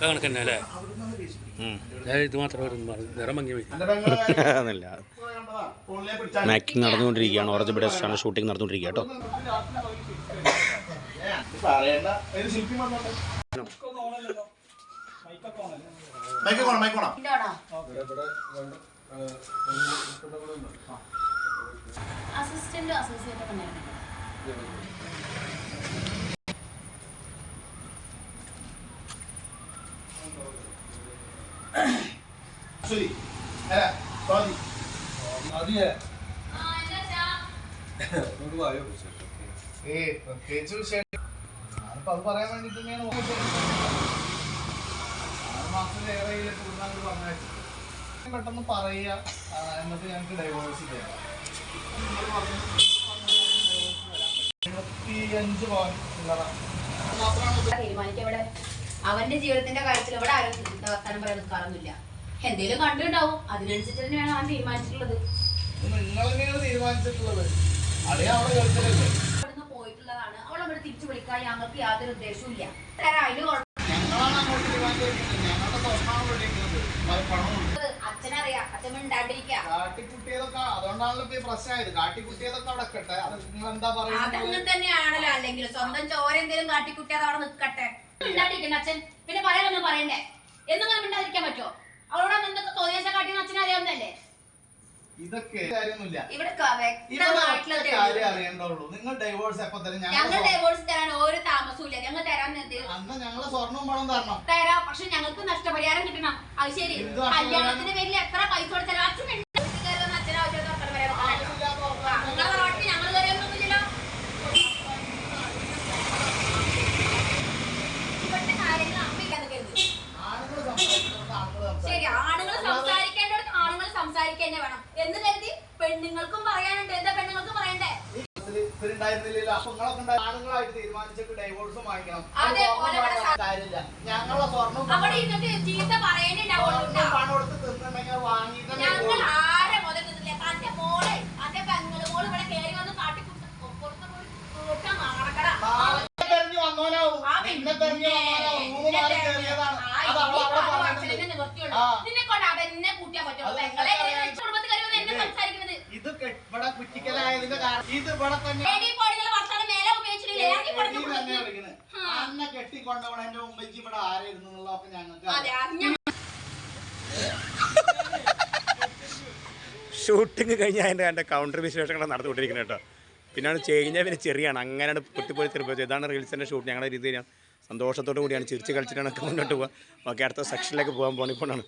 കണക്ക് തന്നെ അല്ലേ ഞാൻ ഇത് നിറം അതല്ല. മാക്കിംഗ് നടന്നുകൊണ്ടിരിക്കുകയാണ്. ഓറഞ്ച് ബ്രേസ്റ്റാണ് ഷൂട്ടിംഗ് നടന്നുകൊണ്ടിരിക്കുക കേട്ടോ. അസിസ്റ്റന്റ് അസോസിയേറ്റ് ഒക്കെ ഉണ്ടായിരുന്നു ഏ പ്രത്യേകിച്ച് വിഷയം ഞാനിപ്പോ അത് പറയാൻ വേണ്ടിട്ട് തന്നെയാണ് മാസം മാസത്തിലേറെയില്ലേ കൂടുന്നാൾ പറഞ്ഞയച്ചു പെട്ടെന്ന് പറയുക. ആ, എന്നിട്ട് ഞങ്ങൾക്ക് ഡൈവോഴ്സ് ചെയ്യാം. ഇരുപത്തിയഞ്ച് പവൻ ചില്ലറ തീരുമാനിക്കാം ഇവിടെ അവന്റെ ജീവിതത്തിന്റെ കാര്യത്തിൽ ഇവിടെ ആരും വർത്താനം പറയാൻ നിൽക്കാറൊന്നുമില്ല. എന്തേലും കണ്ടുണ്ടാവും അതിനനുസരിച്ച് തന്നെയാണ് അവൻ തീരുമാനിച്ചിട്ടുള്ളത്. ഇവിടുന്ന് പോയിട്ടുള്ളതാണ്. അവൾ അവിടെ തിരിച്ചു വിളിക്കാൻ ഞങ്ങൾക്ക് യാതൊരു ഉദ്ദേശവും ഇല്ല. അച്ഛനറിയാം. അച്ഛൻ മിണ്ടാണ്ടിരിക്കുക. കാട്ടിക്കുട്ടിയതൊക്കെ അതുകൊണ്ടാണല്ലോ ഇപ്പൊ ഈ പ്രശ്നമായത്. കാട്ടിക്കുട്ടിയതൊക്കെ അവിടെ കട്ടെ അത് നിങ്ങൾ എന്താ അതങ്ങനെ തന്നെയാണല്ലോ. അല്ലെങ്കിൽ സ്വന്തം ചോര എന്തെങ്കിലും കാട്ടിക്കുട്ടി അവിടെ നിൽക്കട്ടെ. മിണ്ടാണ്ടിരിക്കണ്ട അച്ഛൻ. പിന്നെ പറയാനൊന്നും പറയണ്ടേ? എന്നും മിണ്ടാതിരിക്കാൻ പറ്റുമോ അവളോട് എന്തൊക്കെ തോന്നിയാച്ച കാട്ടിയെന്ന് അച്ഛനെ അറിയാവുന്നല്ലേ ഇതൊക്കെ കാര്യമൊന്നുമില്ല. ഇവിടെ വ്യക്തമായിട്ടുള്ള. കാര്യം അറിയേണ്ടുള്ളൂ നിങ്ങൾ ഡൈവോഴ്സ് എപ്പോ തരും ഞങ്ങൾ ഞങ്ങൾ ഡൈവോഴ്സ് തരാൻ ഒരു താമസവും ഇല്ല ഞങ്ങൾ തരാൻ എന്ത്? അന്ന് ഞങ്ങളെ സ്വർണം പണം തരണം. തരാം. പക്ഷെ ഞങ്ങൾക്ക് നഷ്ടപരിഹാരം കിട്ടണം. അത് ശരി? കല്യാണത്തിന്റെ പേരിൽ എത്ര പെണ്ണുങ്ങൾക്കും പറയാനുണ്ട്. എന്താ പെണ്ണുങ്ങൾക്കും പറയണ്ടേ? ആണുങ്ങളായിട്ട് തീരുമാനിച്ചിട്ട് ഡൈവോഴ്സ് വാങ്ങിക്കണം. കാര്യമില്ല. ഞങ്ങളെ സ്വർണം പണം- കൊടുത്ത് തിന്നിട്ടുണ്ടെങ്കിൽ വാങ്ങിയിട്ട് ആരെ മുതൽ തന്റെ മോളെ തന്റെ പെങ്ങൾ മോൾ ഇവിടെ കയറി വന്ന്. ആ. നിന്നെ കൊണ്ട് അതെന്നെ കൂട്ടിയാ പറ്റുള്ളൂ. പെങ്ങളെ നിനക്കറിയാം. കയറി വെച്ച് കുടുംബത്തിൽ കയറി വന്ന് എന്നെ ഇത് സംസാരിക്കുന്നത്. ഇത് കെ- ഇവിടെ കുറ്റിക്കലായതിന്റെ കാരണം ഇത് ഇവിടെ തന്നെ എടീ പോടികളെ വർത്താനം മേലെ ഉപയോഗിച്ചിട്ടില്ലേ? ഇറങ്ങി കൊടുത്ത് എടീ തന്നെ കൊടുത്ത്. വിളിക്കണേ. ആ. അന്നെ കെട്ടിക്കൊണ്ടവണെന്റെ മുമ്പ് ഇജ്ജ് ഇവിടെ ആരായിരുന്നു എന്നുള്ളതൊക്കെ ഞങ്ങൾക്ക് ഷൂട്ടിംഗ് കഴിഞ്ഞാൽ അതിന്റെ എന്റെ കൗണ്ടർ വിശേഷങ്ങൾ നടത്തിക്കൊണ്ടിരിക്കുന്നത് കേട്ടോ. പിന്നെയാണ് ചെയ്യുന്നത് പിന്നെ ചെറിയാണ്. അങ്ങനെയാണ് പൊട്ടിപ്പോയി ചെറുപ്പം ഇതാണ് റീൽസിന്റെ ഷൂട്ട് ഞങ്ങളുടെ രീതിയിൽ സന്തോഷത്തോടു കൂടിയാണ്. ചിരിച്ച് കളിച്ചിട്ടാണ് ഒക്കെ മുന്നോട്ട് പോകാം ഓക്കെ അടുത്ത സെക്ഷനിലേക്ക് പോകാൻ പോണിപ്പോഴാണ്